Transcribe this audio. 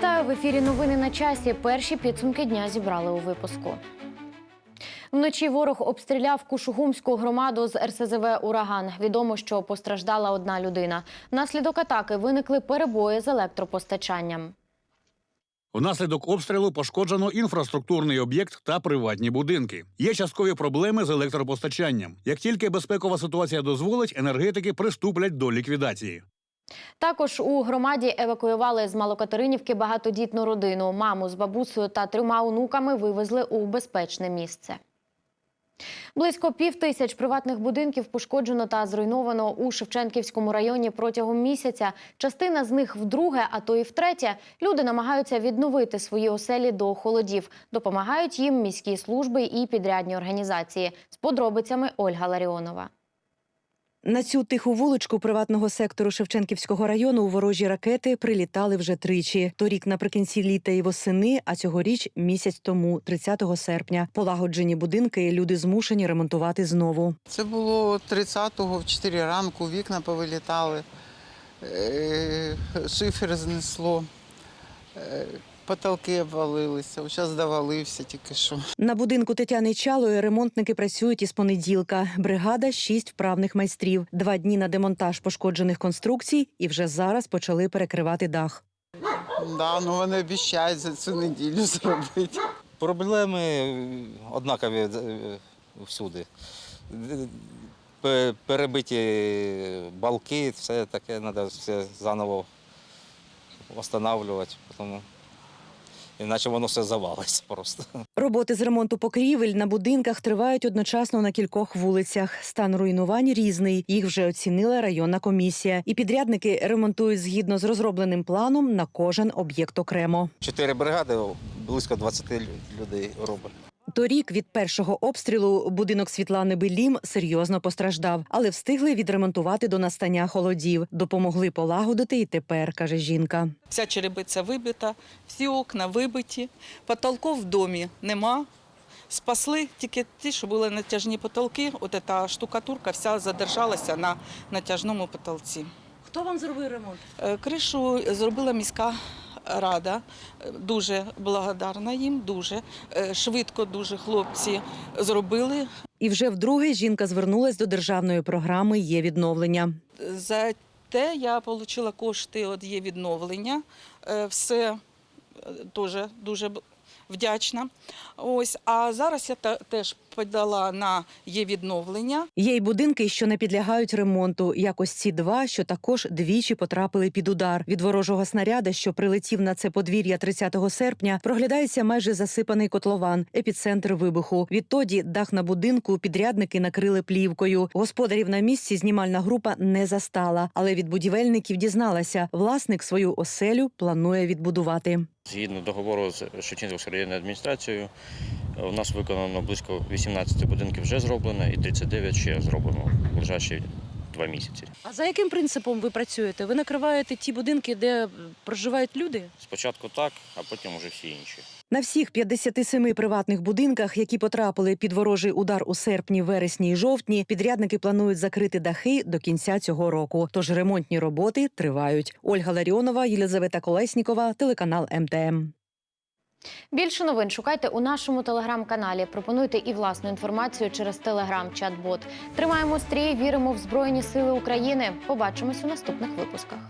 Вітаю в ефірі. Новини на часі. Перші підсумки дня зібрали у випуску. Вночі ворог обстріляв Кушугумську громаду з РСЗВ Ураган. Відомо, що постраждала одна людина. Внаслідок атаки виникли перебої з електропостачанням. Внаслідок обстрілу пошкоджено інфраструктурний об'єкт та приватні будинки. Є часткові проблеми з електропостачанням. Як тільки безпекова ситуація дозволить, енергетики приступлять до ліквідації. Також у громаді евакуювали з Малокатеринівки багатодітну родину. Маму з бабусею та трьома онуками вивезли у безпечне місце. Близько пів тисяч приватних будинків пошкоджено та зруйновано у Шевченківському районі протягом місяця. Частина з них вдруге, а то і втретє. Люди намагаються відновити свої оселі до холодів. Допомагають їм міські служби і підрядні організації. З подробицями Ольга Ларіонова. На цю тиху вуличку приватного сектору Шевченківського району у ворожі ракети прилітали вже тричі. Торік наприкінці літа і восени, а цьогоріч місяць тому, 30 серпня. Полагоджені будинки люди змушені ремонтувати знову. Це було 30-го в 4 ранку, вікна повилітали, е, шифер знесло, е, потолки обвалилися. Зараз довалився тільки що. На будинку Тетяни Чалої ремонтники працюють із понеділка. Бригада шість вправних майстрів. Два дні на демонтаж пошкоджених конструкцій і вже зараз почали перекривати дах. Да, ну вони обіцяють за цю неділю зробити. Проблеми однакові е, всюди. Перебиті балки, все таке, треба все заново встановлювати, тому іначе воно все завалиться просто. Роботи з ремонту покрівель на будинках тривають одночасно на кількох вулицях. Стан руйнувань різний. Їх вже оцінила районна комісія. І підрядники ремонтують згідно з розробленим планом на кожен об'єкт окремо. Чотири бригади, близько 20 людей робить. Торік від першого обстрілу будинок Світлани Белім серйозно постраждав, але встигли відремонтувати до настання холодів. Допомогли полагодити і тепер, каже жінка. Вся черебиця вибита, всі окна вибиті, потолків в домі нема. Спасли тільки ті, що були натяжні потолки. От ця штукатурка вся задержалася на натяжному потолці. Хто вам зробив ремонт? Е, Кришу зробила міська рада. Дуже благодарна їм, дуже Е, швидко, дуже хлопці зробили. І вже вдруге жінка звернулась до державної програми Є відновлення. За те я отримала кошти від є відновлення. Е, Все е, теж дуже вдячна. Ось, а зараз я теж подала на є відновлення. Є й будинки, що не підлягають ремонту. Як ось ці два, що також двічі потрапили під удар. Від ворожого снаряда, що прилетів на це подвір'я 30 серпня, проглядається майже засипаний котлован, епіцентр вибуху. Відтоді дах на будинку підрядники накрили плівкою. Господарів на місці знімальна група не застала, але від будівельників дізналася, власник свою оселю планує відбудувати. Згідно договору з Шевченківською районною адміністрацією, е, у нас виконано близько 18 будинків вже зроблено і 39 ще зроблено в ближайші два місяці. А за яким принципом ви працюєте? Ви накриваєте ті будинки, де проживають люди? Спочатку так, а потім уже всі інші. На всіх 57 приватних будинках, які потрапили під ворожий удар у серпні, вересні і жовтні, підрядники планують закрити дахи до кінця цього року. Тож ремонтні роботи тривають. Ольга Ларіонова, Єлизавета Колеснікова, телеканал МТМ. Більше новин шукайте у нашому телеграм-каналі. Пропонуйте і власну інформацію через телеграм-чат-бот. Тримаємо стрій, віримо в Збройні Сили України. Побачимось у наступних випусках.